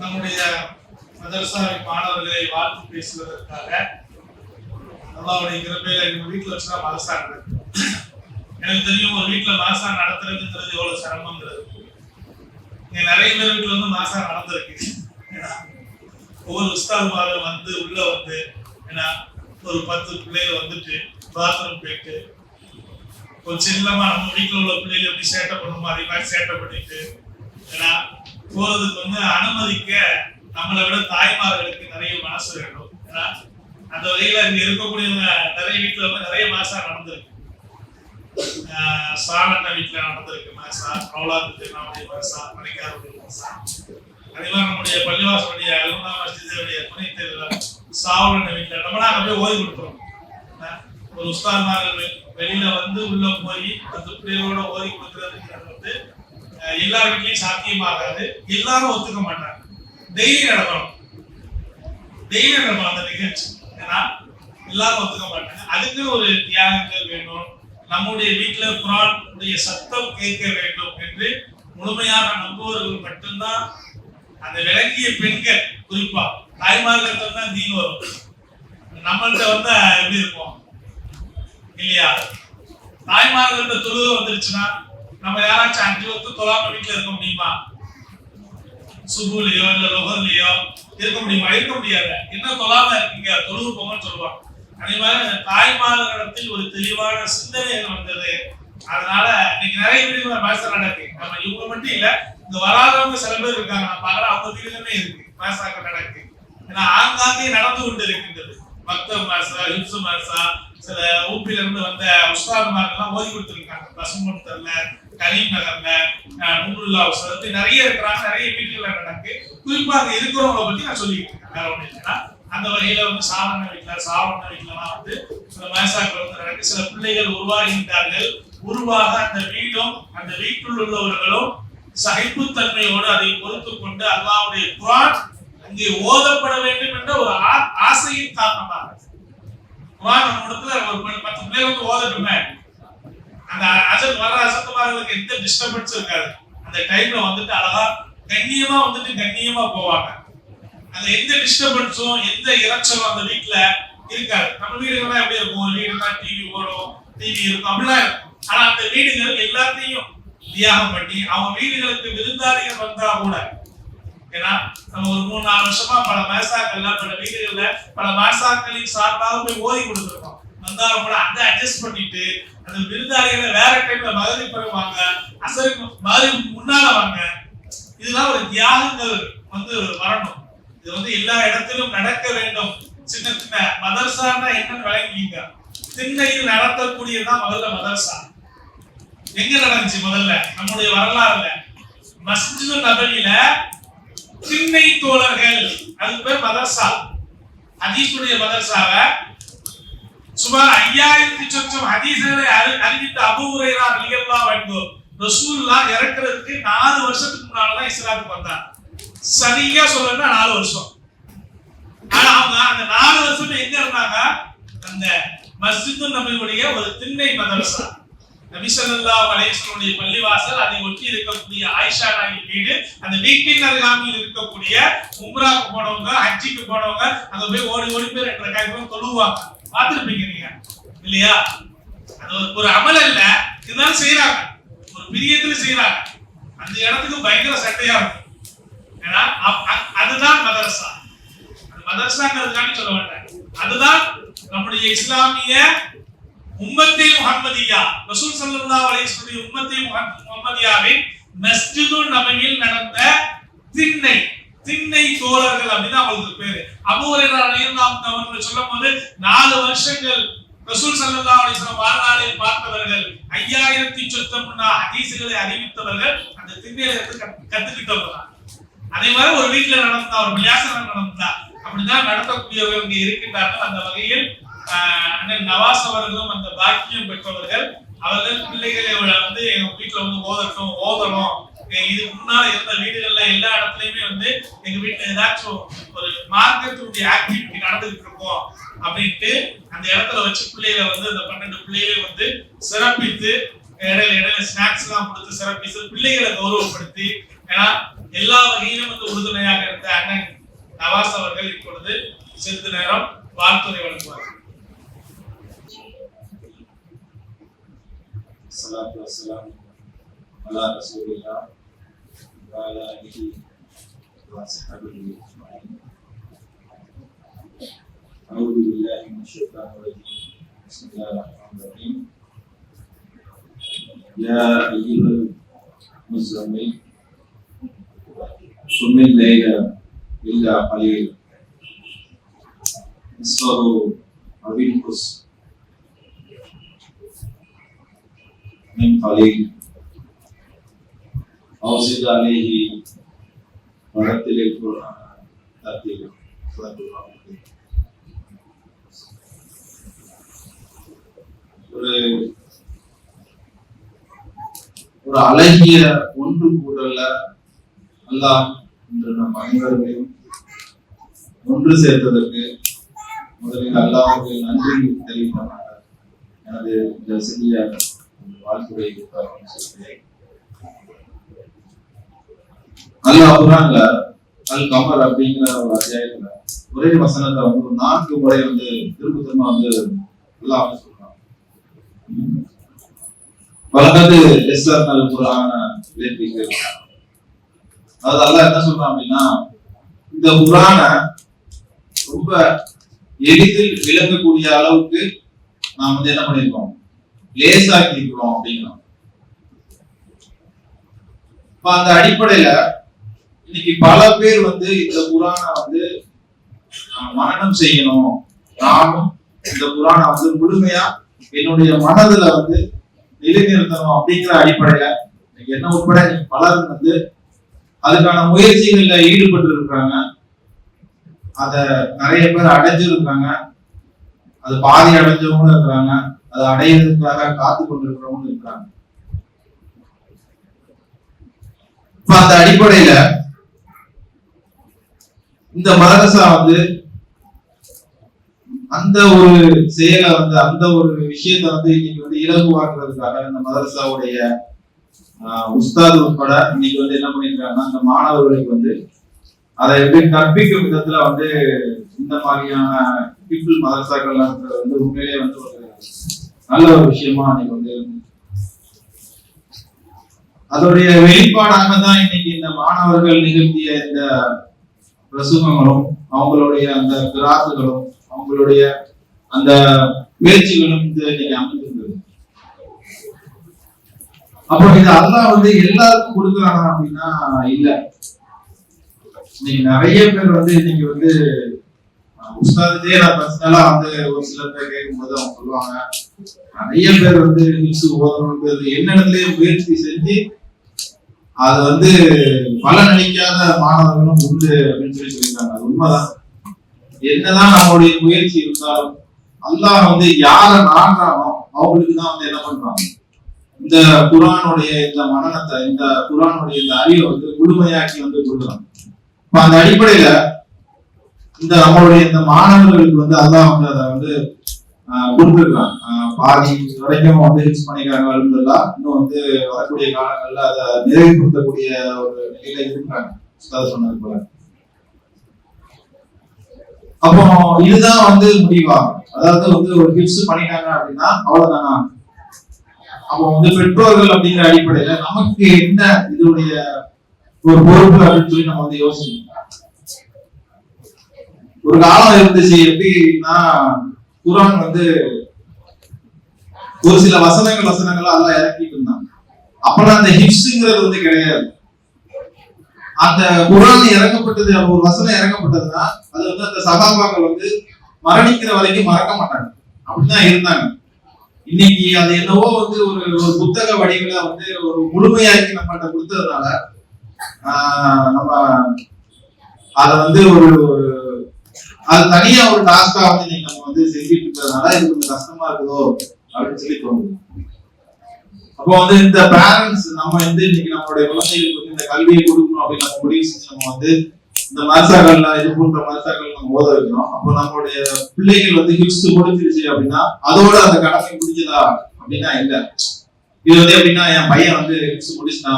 நம்முடைய மதரசாவை மாணவர்களை வாழ்த்து பேசுவதற்காக அல்லாவுடைய கிருப்பையில எங்க வீட்டுல வச்சுதான் மதரசா நடக்குது எனக்கு தெரியும் ஒரு வீட்டுல மாசா நடத்துறதுங்கிறது எவ்வளவு சிரமங்கிறது. இங்க நிறைய பேர் வீட்டுல வந்து மாசா நடந்திருக்கு. ஏன்னா, ஒவ்வொரு உஸ்தாதுமாரும் வந்து உள்ள வந்து ஏன்னா ஒரு பத்து பிள்ளைகள் வந்துட்டு பாத்ரூம் போயிட்டு ஒரு சின்னமா நம்ம வீட்டுல உள்ள பிள்ளைகள் எப்படி சேட்டை பண்ணுமோ அதே மாதிரி சேட்டை பண்ணிட்டு ஏன்னா போறதுக்கு வந்து அனுமதிக்க நம்மளை விட தாய்மார்களுக்கு நிறைய மனசு வேண்டும். ஏன்னா அந்த வகையில இங்க இருக்கக்கூடிய நிறைய வீட்டுல வந்து நிறைய மாசா நடந்திருக்கு. ஆஹ் சாலண்ண வீட்டுல நடந்திருக்கு மாசா அவ்வளவு திருநாவுடைய மாசா மணிக்காருடைய மாசா அதே மாதிரி நம்முடைய பள்ளிவாசனுடைய அலுவலா மஸ்ஜிதுடைய துணை தலைவர் சாவலண்ண வீட்டுல நம்மளா அப்படியே போய் ஓய்வு கொடுக்குறோம் ஒரு உஸ்தாத்மார்கள் வெ- வெளியில வந்து உள்ள போய் அந்த பிள்ளைகளோட ஓய்வு கொடுக்கறதுங்கிறது வந்து எல்லா வீட்லயும் சாத்தியமாகாது. எல்லாரும் ஒத்துக்க மாட்டாங்க. டெய்லி நடக்கணும். டெய்லி நடக்கணும் அந்த நிகழ்ச்சி. ஏன்னா எல்லாரும் ஒத்துக்க மாட்டாங்க. அதுக்கு ஒரு தியாகங்கள் வேணும். நம்முடைய வீட்டுல குரான் உடைய சத்தம் கேட்க வேண்டும் என்று முழுமையாக நம்புவர்கள் மட்டும்தான் அந்த விளங்கிய பெண்கள் குறிப்பா. தாய்மார்கள் தான் தீன் வரும். நம்மள்கிட்ட வந்து எப்படி இருக்கும் இல்லையா? தாய்மார்கள்ட்ட தொழுக வந்துருச்சுன்னா நம்ம யாராச்சும் அஞ்சு வருஷம் தொழாம வீட்டுல இருக்க முடியுமா? சுபுலையோ இல்ல லொகர்லயோ இருக்க முடியுமா? இருக்க முடியாது. என்ன தொழாம இருக்கீங்க? தொழுவு போங்கன்னு சொல்லுவாங்க. அதே மாதிரி தாய்மார்களிடத்தில் ஒரு தெளிவான சிந்தனைகள் வந்தது. அதனால இன்னைக்கு நிறைய வீடுகள் மேச நடக்கு. நம்ம இவங்க மட்டும் இல்ல இங்க வராதவங்க சில பேர் இருக்காங்க. நான் பாக்குறேன் அவங்க வீடுகளுமே இருக்கு. மேசாக்க நடக்கு. ஏன்னா ஆங்காங்கே நடந்து கொண்டு இருக்கின்றது. மக்தப் மாசா ஹிப்சு மாசா சில ஊப்பில இருந்து வந்த உஸ்தாதுமார்கள்லாம் ஓதி கொடுத்துருக்காங்க. பசுமொட்டர்ல கரீம் நகர்ல அஹ், உஸ்தாது நிறைய இருக்கிறாங்க நிறைய வீட்டுல நடக்கு. குறிப்பாக அங்க இருக்கிறவங்கள பத்தி நான் சொல்லிட்டு இருக்கேன் வேற ஒண்ணு இல்லைன்னா அந்த வகையில வந்து சாரண வீட்டுல சாரண வீட்டுலலாம் வந்து சில மேசாக்கள் வந்து நடக்கு. சில பிள்ளைகள் உருவாகின்றார்கள். உருவாக அந்த வீடும் அந்த வீட்டில் உள்ளவர்களும் சகிப்புத்தன்மையோடு அதை பொறுத்து கொண்டு அல்லாவுடைய குரான் இங்கே ஓதப்பட வேண்டும் என்ற ஒரு ஆ- ஆசையின் காரணமாக. குரான் நம்ம இடத்துல ஒரு பத்து- பத்து பிள்ளைகள் வந்து ஓதட்டுமே. அந்த அசல் வர அசத்துமார்களுக்கு எந்த டிஸ்டர்பன்ஸும் இருக்காது. அந்த டைம்ல வந்துட்டு அழகா கண்ணியமா வந்துட்டு கண்ணியமா போவாங்க. அந்த எந்த டிஸ்டர்பன்ஸும் எந்த இறைச்சலும் அந்த வீட்டுல இருக்காது. நம்ம வீடுகள்லாம் எப்படி இருக்கும்? ஒரு வீடுனா டிவி ஓடும் டிவி இருக்கும் அப்படிலாம் இருக்கும். ஆனா அந்த வீடுகள் எல்லாத்தையும் தியாகம் பண்ணி அவங்க வீடுகளுக்கு விருந்தாளிகள் வந்தா கூட ஏன்னா நம்ம ஒரு மூணு நாலு வருஷமா பல மேசாக்கள்ல பல வீடுகள்ல பல மேசாக்களின் சார்பாக போய் ஓதி கொடுத்துருக்கோம். வந்தாலும் கூட அதை அட்ஜஸ்ட் பண்ணிட்டு அந்த விருந்தாளிகளை வேற டைம்ல மகரி பெறுவாங்க அசருக்கு மகரி முன்னால வாங்க. இதெல்லாம் ஒரு தியாகங்கள் வந்து வரணும். இது வந்து எல்லா இடத்திலும் நடக்க வேண்டும். சின்ன சின்ன மதர்சான்னா என்னன்னு விளங்கிங்க திண்ணையில் நடத்தக்கூடியதுதான் முதல்ல மதர்சா எங்க நடந்துச்சு முதல்ல? நம்முடைய வரலாறுல. மஸ்ஜிது நபரியில திண்ணை தோழர்கள் அதுக்கு பேர் மதர்சா. ஹதீஸுடைய மதர்சாவை சுமார் ஐயாயிரத்தி சொச்சம் ஹதீஸ்களை அறிவித்த அபு ஹுரைரா ரலியல்லாஹு அன்ஹு இறக்குறதுக்கு நாலு வருஷத்துக்கு முன்னாலதான் இஸ்லாத்துக்கு வந்தாங்க சரியா சொல்லணும்னா நாலு வருஷம். ஆனா அவங்க அந்த நாலு வருஷம் எங்க இருந்தாங்க? அந்த மஸ்ஜிது நபியுடைய ஒரு திண்ணை மதரசா. நபிசல்லா ஸல்லல்லாஹு பள்ளிவாசல் அதை ஒட்டி இருக்கக்கூடிய ஆயிஷா நாயி வீடு அந்த வீட்டின் அருகாமையில் இருக்கக்கூடிய உம்ராக்கு போனவங்க ஹஜ்ஜிக்கு போனவங்க அங்க போய் ஓடி ஓடி போய் ரெண்டு ரெண்டாயிரம் தொழுவாங்க. பார்த்துருப்பீங்க நீங்க? இல்லையா? அது ஒரு- ஒரு அமல் அல்ல. இதுதான் செய்யறாங்க ஒரு பிரியத்துல செய்யறாங்க அந்த இடத்துக்கு பயங்கர சட்டையா இருக்கும். ஏன்னா அப்- அ- அதுதான் மதரசா அது மதரசாங்கிறதுக்காண்டி சொல்ல மாட்டேன். அதுதான் நம்முடைய இஸ்லாமிய உம்மத்தே முகம்மதியா ரசூல் சல்லல்லாஹு அலைஹி வஸல்லம் உம்மத்தே முஹம்ம- முஹம்மதியாவின் மஸ்ஜிதுன் நபவியில் நடந்த திண்ணை திண்ணை தோழர்கள் அப்படின்னு அவங்களுக்கு பேரு அபூஹுரைரா ரலியல்லாஹு அவர்கள் சொல்லும்போது நாலு வருஷங்கள் ரசூல் ஸல்லல்லாஹு அலைஹி வஸல்லம் வாழ்நாளில் பார்த்தவர்கள் ஐயாயிரத்தி சொத்தம்னா ஹதீசுகளை அறிவித்தவர்கள் அந்த திண்ணையில இருந்து கத்து- கத்துக்கிட்டவங்க அதே மாதிரி ஒரு வீட்டுல நடந்தா ஒரு வியாசனம் நடந்தா அப்படிதான் நடத்தக்கூடியவர்கள் இங்க இருக்கின்றார்கள் அந்த வகையில் அண்ணன் நவாஸ் அவர்களும் அந்த பாக்கியம் பெற்றவர்கள். அவர்கள் பிள்ளைகளை வந்து எங்க வீட்டுல வந்து ஓதட்டும் ஓதணும். இது இதுக்கு முன்னால இருந்த வீடுகள்ல எல்லா இடத்துலயுமே வந்து எங்க வீட்டுல ஏதாச்சும் ஒரு மார்க்கத்தினுடைய ஆக்டிவிட்டி நடந்துகிட்டு இருக்கோம் அப்படின்ட்டு அந்த இடத்துல வச்சு பிள்ளைகளை வந்து அந்த பன்னெண்டு பிள்ளைகளை வந்து சிறப்பித்து இடையில இடையில ஸ்நாக்ஸ் எல்லாம் கொடுத்து சிறப்பித்து பிள்ளைகளை கௌரவப்படுத்தி ஏன்னா எல்லா வகையிலும் வந்து உறுதுணையாக நவாஸ் அவர்கள் இப்பொழுது சிறிது நேரம் வாழ்த்துறை வழங்குவார்கள் الصلاة والسلام على رسول الله وعلى آله وصحبه أجمعين أعوذ بالله من الشيطان الرجيم بسم الله الرحمن الرحيم يا أيها المزمل قم الليل إلا قليلا نصفه أو انقص من قليل أو زد عليه ورتل القرآن ترتيلا صدق الله العظيم. ஒரு ஒரு அழகிய ஒன்று கூடல்ல அல்லாஹ் இன்று நம் அனைவர்களையும் ஒன்று சேர்த்ததற்கு முதலில் அல்லாஹ்வுக்கு நன்றி தெரிவித்தமாக எனது இந்த சிறிய வாழ்த்துறை சொல்கிறேன். அல்லாஹ் அல் கமர் அப்படிங்கிற ஒரு அத்தியாயத்துல ஒரே வசனத்தை வந்து ஒரு நான்கு முறை வந்து திரும்ப திரும்ப வந்து அல்லாஹ் வந்து சொல்றான். வழக்கத்து எஸ்ஆர் நல் குரான அதாவது அல்ல என்ன சொல்றான் அப்படின்னா இந்த குரான ரொம்ப எளிதில் விளங்கக்கூடிய அளவுக்கு நாம் வந்து என்ன பண்ணிருக்கோம் லேசாக்கி இருக்கிறோம் அப்படிங்கிறோம் இப்ப அந்த அடிப்படையில இன்னைக்கு பல பேர் வந்து இந்த குரானை வந்து மரணம் செய்யணும் நானும் இந்த குரானை வந்து முழுமையா என்னுடைய மனதுல வந்து நிலைநிறுத்தணும் அப்படிங்கிற அடிப்படையில இன்னைக்கு என்ன உட்பட பலர் வந்து அதுக்கான முயற்சிகள்ல ஈடுபட்டு இருக்கிறாங்க அத நிறைய பேர் அடைஞ்சிருக்காங்க அது பாதி அடைஞ்சவங்களும் இருக்கிறாங்க. அதை அடையிறதுக்காக காத்து கொண்டிருக்கிறவங்க இருக்கிறாங்க இப்ப அந்த அடிப்படையில இந்த மதரசா வந்து அந்த ஒரு செயலை வந்து அந்த ஒரு விஷயத்தை வந்து இன்னைக்கு வந்து இலகுவாக்குறதுக்காக இந்த மதரசாவுடைய ஆஹ், உஸ்தாது உட்பட இன்னைக்கு வந்து என்ன பண்ணிருக்காங்கன்னா அந்த மாணவர்களுக்கு வந்து அதை எப்படி கற்பிக்கும் விதத்துல வந்து இந்த மாதிரியான பீப்புள் மதரசாக்கள் வந்து உண்மையிலேயே வந்து ஒரு நல்ல ஒரு விஷயமா அன்னைக்கு வந்து அதோடைய வெளிப்பாடாக தான் இன்னைக்கு இந்த மாணவர்கள் நிகழ்த்திய இந்த பிரசுகங்களும் அவங்களுடைய அந்த கிராசுகளும் அவங்களுடைய அந்த முயற்சிகளும் வந்து இன்னைக்கு அமைந்திருந்தது. அப்போ இது அல்லாஹ் வந்து எல்லாருக்கும் கொடுக்குறாங்க அப்படின்னா இல்ல. இன்னைக்கு நிறைய பேர் வந்து இன்னைக்கு வந்து அஹ், நான் பர்சனலா வந்து ஒரு சில பேர் கேட்கும்போது அவங்க சொல்லுவாங்க நிறைய பேர் வந்து ஹிப்ஸ் ஓதணுன்றது என்னிடத்துலயே முயற்சி செஞ்சு அது வந்து பலனளிக்காத மாணவர்களும் உண்டு அப்படின்னு சொல்லி சொல்லியிருக்காங்க. அது உண்மைதான். என்னதான் நம்மளுடைய முயற்சி இருந்தாலும் அல்லாஹ் வந்து யாரை நாடுறானோ அவங்களுக்கு தான் வந்து என்ன பண்றாங்க? இந்த குரானுடைய இந்த மனநத்தை இந்த குரானுடைய இந்த அறிவை வந்து முழுமையாக்கி வந்து கொடுக்குறாங்க இப்ப அந்த அடிப்படையில இந்த நம்மளுடைய இந்த மாணவர்களுக்கு வந்து அதான் வந்து அதை வந்து ஆஹ் பாதி வரைக்கும் வந்து ஹிட்ஸ் பண்ணிக்கிறாங்க அலுவலாம் இன்னும் வந்து வரக்கூடிய காலங்கள்ல அதை நிறைவுபடுத்தக்கூடிய ஒரு நிலையில இருக்கிறாங்க. அதை சொன்னது போல. அப்போ இதுதான் வந்து முடிவா? அதாவது வந்து ஒரு கிஃப்ட்ஸ் பண்ணிட்டாங்க அப்படின்னா அவ்வளவுதானா? அப்போ வந்து பெற்றோர்கள் அப்படிங்கிற அடிப்படையில நமக்கு என்ன இதோடைய ஒரு பொறுப்பு அப்படின்னு சொல்லி நம்ம வந்து யோசிக்கணும். ஒரு காலம் இருந்துச்சு எப்படின்னா குரான் வந்து ஒரு சில வசனங்கள் வசனங்கள் எல்லாம் இறக்கிட்டு இருந்தாங்க அப்பெல்லாம் அந்த ஹிப்ஸுங்கிறது வந்து கிடையாது. அந்த குரான் இறக்கப்பட்டது ஒரு வசனம் இறக்கப்பட்டதுன்னா அது வந்து அந்த சகாபாக்கள் வந்து மரணிக்கிற வரைக்கும் மறக்க மாட்டாங்க. அப்படிதான் இருந்தாங்க. இன்னைக்கு அது என்னவோ வந்து ஒரு ஒரு புத்தக வடிவில வந்து ஒரு முழுமையாக்கி நம்மகிட்ட கொடுத்ததுனால ஆஹ் நம்ம அத வந்து ஒரு அது தனியா ஒரு டாஸ்கா வந்து நீங்க நம்ம வந்து செஞ்சுட்டு இருக்கிறதுனால இது கொஞ்சம் கஷ்டமா இருக்குதோ அப்படின்னு சொல்லி தோணுது. அப்போ வந்து இந்த பேரண்ட்ஸ் நம்ம வந்து இன்னைக்கு நம்மளுடைய குழந்தைகளுக்கு வந்து இந்த கல்வியை கொடுக்கணும் அப்படின்னு நம்ம முடிவு செஞ்சு நம்ம வந்து இந்த மதசாக்கள்ல இது போன்ற மதசாக்கள் நம்ம ஓத வைக்கிறோம் அப்போ நம்மளுடைய பிள்ளைகள் வந்து ஹிப்ஸ் முடிஞ்சிருச்சு அப்படின்னா அதோட அந்த கடமை முடிஞ்சதா அப்படின்னா இல்ல. இது வந்து எப்படின்னா என் பையன் வந்து ஹிப்ஸ் முடிச்சுனா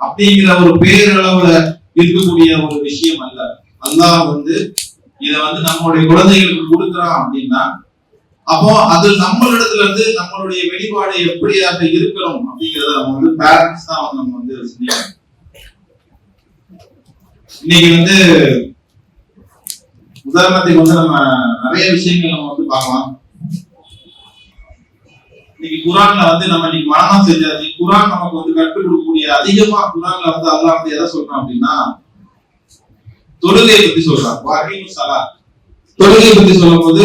அப்படிங்கிற ஒரு பேரளவுல இருக்கக்கூடிய ஒரு விஷயம் அல்ல. அல்லாஹ் வந்து இதை வந்து நம்மளுடைய குழந்தைகளுக்கு கொடுக்குறான் அப்படின்னா அப்போ அது நம்மளிடத்துல இருந்து நம்மளுடைய வெளிப்பாடு எப்படியாக இருக்கணும் அப்படிங்கறத நம்ம வந்து பேரண்ட்ஸ் தான் வந்து நம்ம வந்து சிந்திக்கணும் இன்னைக்கு வந்து உதாரணத்துக்கு வந்து நம்ம நிறைய விஷயங்கள் நம்ம வந்து பார்க்கலாம். இன்னைக்கு குரான்ல வந்து நம்ம இன்னைக்கு மனமா செஞ்சாச்சு. குரான் நமக்கு வந்து கற்றுக் கொடுக்கக்கூடிய அதிகமா குரான்ல வந்து அல்லாஹ் வந்து எதை சொல்றோம் அப்படின்னா தொழுகையை பத்தி சொல்றான். வகையும் சலா தொழுகையை பத்தி சொல்லும் போது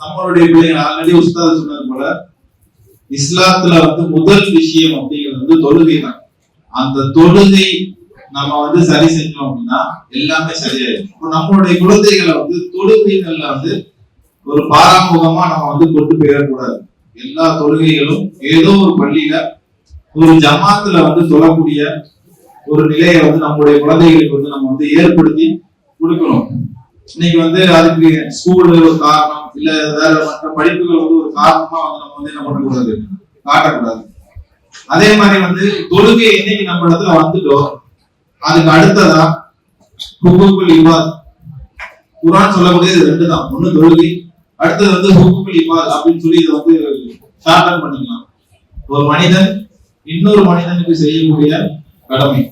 நம்மளுடைய பிள்ளைங்க ஆல்ரெடி உஸ்தாது சொன்னது போல இஸ்லாத்துல வந்து முதல் விஷயம் அப்படிங்கிறது வந்து தொழுகை தான் அந்த தொழுகை நம்ம வந்து சரி செஞ்சோம் அப்படின்னா எல்லாமே சரியாயிடும். நம்மளுடைய குழந்தைகளை வந்து தொழுகைகள்ல வந்து ஒரு பாராமுகமா நம்ம வந்து கொண்டு போயிடக்கூடாது. எல்லா தொழுகைகளும் ஏதோ ஒரு பள்ளியில ஒரு ஜமாத்துல வந்து தொழக்கூடிய ஒரு நிலையை வந்து நம்மளுடைய குழந்தைகளுக்கு வந்து நம்ம வந்து ஏற்படுத்தி கொடுக்கணும் இன்னைக்கு வந்து அதுக்கு ஸ்கூல் ஒரு காரணம் இல்ல வேற மற்ற படிப்புகள் வந்து ஒரு காரணமா வந்து நம்ம வந்து என்ன பண்ணக்கூடாது? காட்டக்கூடாது. அதே மாதிரி வந்து தொழுகை இன்னைக்கு நம்ம இடத்துல வந்துட்டோம். அதுக்கு அடுத்ததா ஹுக்குல் இபாத். குரான் சொல்லக்கூடியது ரெண்டு தான். ஒண்ணு தொழுகை அடுத்தது வந்து ஹுக்குல் இபாத் அப்படின்னு சொல்லி இதை வந்து ஷார்டன் பண்ணிக்கலாம். ஒரு மனிதன் இன்னொரு மனிதனுக்கு செய்யக்கூடிய கடமை.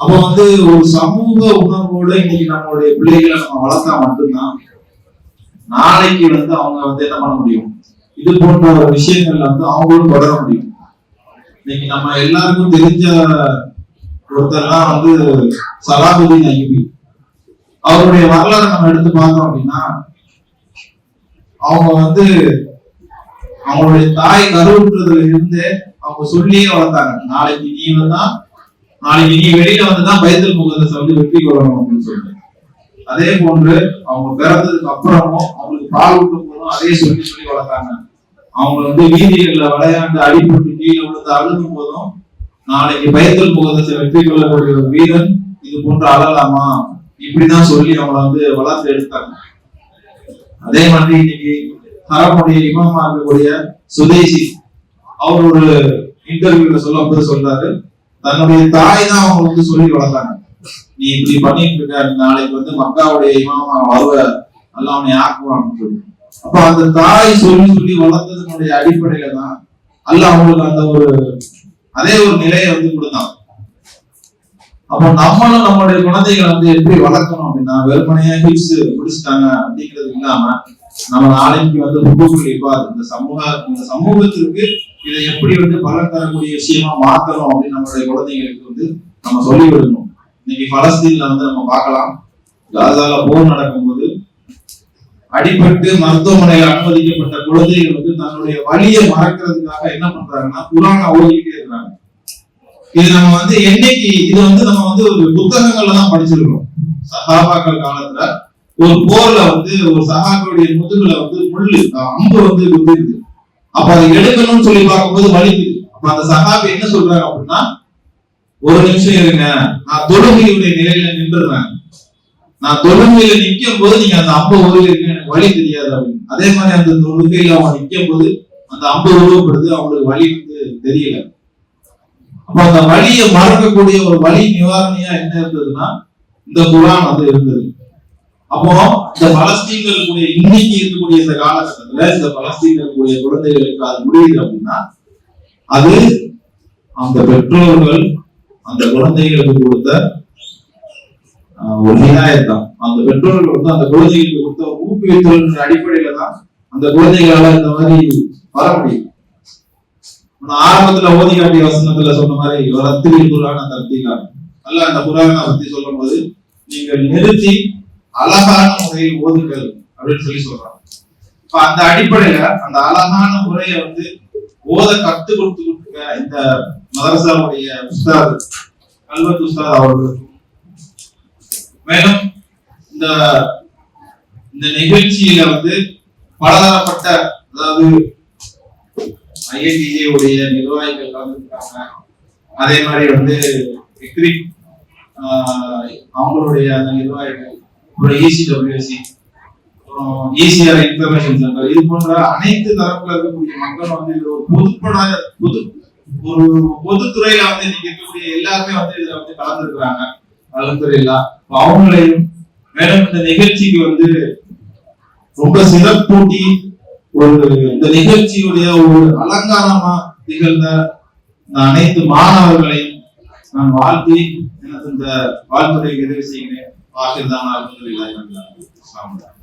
அப்ப வந்து ஒரு சமூக உணர்வோட இன்னைக்கு நம்மளுடைய பிள்ளைகளை நம்ம வளர்த்தா மட்டும்தான் நாளைக்கு வந்து அவங்க வந்து என்ன பண்ண முடியும்? இது போன்ற விஷயங்கள்ல வந்து அவங்களும் தொடர முடியும். இன்னைக்கு நம்ம எல்லாருக்கும் தெரிஞ்ச ஒருத்தர்லாம் வந்து சலாபுதீன் ஐயூபி. அவருடைய வரலாறு நம்ம எடுத்து பார்த்தோம் அப்படின்னா அவங்க வந்து அவங்களுடைய தாய் கருவுற்றதுல இருந்து அவங்க சொல்லியே வளர்த்தாங்க. நாளைக்கு நீ தான் நாளைக்கு நீ வெளியில வந்துதான் பைத்தல் முகத்தை வந்து வெற்றி கொள்ளணும் அப்படின்னு சொல்லிட்டு அதே போன்று அவங்க பிறந்ததுக்கு அப்புறமும் அவங்களுக்கு பால் ஊட்டும் போதும் அதே சொல்லி சொல்லி வளர்த்தாங்க. அவங்க வந்து வீதிகள்ல விளையாண்டு அடிபட்டு கீழே விழுந்து அழுகும் போதும் நாளைக்கு பைத்தல் முகத்தை வெற்றி கொள்ளக்கூடிய ஒரு வீரன் இது போன்று அழலாமா? இப்படிதான் சொல்லி அவங்கள வந்து வளர்த்து எடுத்தாங்க. அதே மாதிரி இன்னைக்கு தரமுடைய இமாமா இருக்கக்கூடிய சுதேசி அவர் ஒரு இன்டர்வியூல சொல்லும் போது சொல்றாரு தன்னுடைய தாய் தான் அவங்க வந்து சொல்லி வளர்த்தாங்க. நீ இப்படி பண்ணிட்டு இருக்க நாளைக்கு வந்து மக்காவுடைய இமாமா வருவ நல்லா அவனை ஆக்குவான்னு சொல்லி. அப்ப அந்த தாய் சொல்லி சொல்லி வளர்த்ததனுடைய அடிப்படையில தான் அல்ல அவங்களுக்கு அந்த ஒரு அதே ஒரு நிலையை வந்து கொடுத்தான் அப்ப நம்மளும் நம்மளுடைய குழந்தைகளை வந்து எப்படி வளர்க்கணும் அப்படின்னா வெறுமனையா ஹிட்ஸ் முடிச்சுட்டாங்க அப்படிங்கிறது இல்லாம நம்ம நாளைக்கு வந்து ஹுக்குல் இந்த சமூக இந்த சமூகத்திற்கு இதை எப்படி வந்து பலன் தரக்கூடிய விஷயமா மாத்தணும் அப்படின்னு நம்மளுடைய குழந்தைங்களுக்கு வந்து நம்ம சொல்லி விடணும். இன்னைக்கு பலஸ்தீன்ல வந்து நம்ம பார்க்கலாம். காசால போர் நடக்கும்போது அடிபட்டு மருத்துவமனையில் அனுமதிக்கப்பட்ட குழந்தைகள் வந்து தன்னுடைய வழியை மறக்கிறதுக்காக என்ன பண்றாங்கன்னா குரானை ஓடிக்கிட்டே இருக்கிறாங்க. இது நம்ம வந்து என்னைக்கு இது வந்து நம்ம வந்து ஒரு புத்தகங்கள்ல தான் படிச்சிருக்கோம் சகாபாக்கள் காலத்துல ஒரு போர்ல வந்து ஒரு சஹாக்களுடைய முதுகுல வந்து முள்ளு அம்பு வந்து குத்திருக்கு அப்ப அதை எடுக்கணும்னு சொல்லி பார்க்கும்போது வலிக்குது அப்ப அந்த சகாபி என்ன சொல்றாங்க அப்படின்னா ஒரு நிமிஷம் இருங்க நான் தொழுகையுடைய நிலையில நின்றுறேன் நான் தொழுகையில நிக்கும் போது நீங்க அந்த அம்பு உருவிருக்க எனக்கு வழி தெரியாது அப்படின்னு. அதே மாதிரி அந்த தொழுகையில அவங்க நிக்கும் போது அந்த அம்பு உருவப்படுது அவங்களுக்கு வழி வந்து தெரியல. அப்ப அந்த வலியை மறக்கக்கூடிய ஒரு வழி நிவாரணியா என்ன இருந்ததுன்னா இந்த குரான் வந்து இருந்தது. அப்போ இந்த பலஸ்தீன்ல இன்னைக்கு இருக்கக்கூடிய இந்த காலகட்டத்துல இந்த பலஸ்தீன்ல குழந்தைகளுக்கு அது முடியுது அப்படின்னா அது அந்த பெற்றோர்கள் அந்த குழந்தைகளுக்கு கொடுத்த ஆஹ், ஒரு நியாயம் தான். அந்த பெற்றோர்கள் வந்து அந்த குழந்தைகளுக்கு கொடுத்த ஊக்குவித்தல் அடிப்படையில தான் அந்த குழந்தைகளால இந்த மாதிரி வர முடியும். ஆரம்பத்துல ஓதி காட்டிய வசனத்துல சொன்ன மாதிரி ஒரு அத்திரி குரான தத்திலா அல்ல அந்த குரான பத்தி சொல்லும் போது நீங்கள் நிறுத்தி அழகான முறையில் ஓதுங்கள் அப்படின்னு சொல்லி சொல்றாங்க. இப்ப அந்த அடிப்படையில அந்த அழகான முறையை வந்து ஓத கத்து கொடுத்து இந்த மதரசாவுடைய உஸ்தாது கல்வத் உஸ்தாத் அவர்களுக்கும் மேலும் இந்த இந்த நிகழ்ச்சியில வந்து பலதரப்பட்ட அதாவது ஐஐடிஏ நிர்வாகிகள் கலந்துருக்காங்க அதே மாதிரி வந்து அவங்களுடைய அந்த நிர்வாகிகள் ஒரு E இசிடபிள்யூசி அப்புறம் ஈசிஆர் இன்ஃபர்மேஷன் சென்டர் இது போன்ற அனைத்து தரப்புல இருக்கக்கூடிய மக்கள் வந்து இது ஒரு பொதுப்பட பொது ஒரு பொதுத்துறையில வந்து நீங்க இருக்கக்கூடிய எல்லாருமே வந்து இதுல வந்து கலந்துருக்கிறாங்க. அலந்துறையில அவங்களையும் மேலும் இந்த நிகழ்ச்சிக்கு வந்து ரொம்ப சிறப்பூட்டி ஒரு இந்த நிகழ்ச்சியுடைய ஒரு அலங்காரமா திகழ்ந்த அனைத்து மாணவர்களையும் நான் வாழ்த்தி எனக்கு இந்த வாழ்த்துறை நிறைவு செய்கிறேன். வாக்குதான் அல்ஹம்துலில்லாஹி ரப்பில் ஆலமீன். அஸ்ஸலாமு அலைக்கும்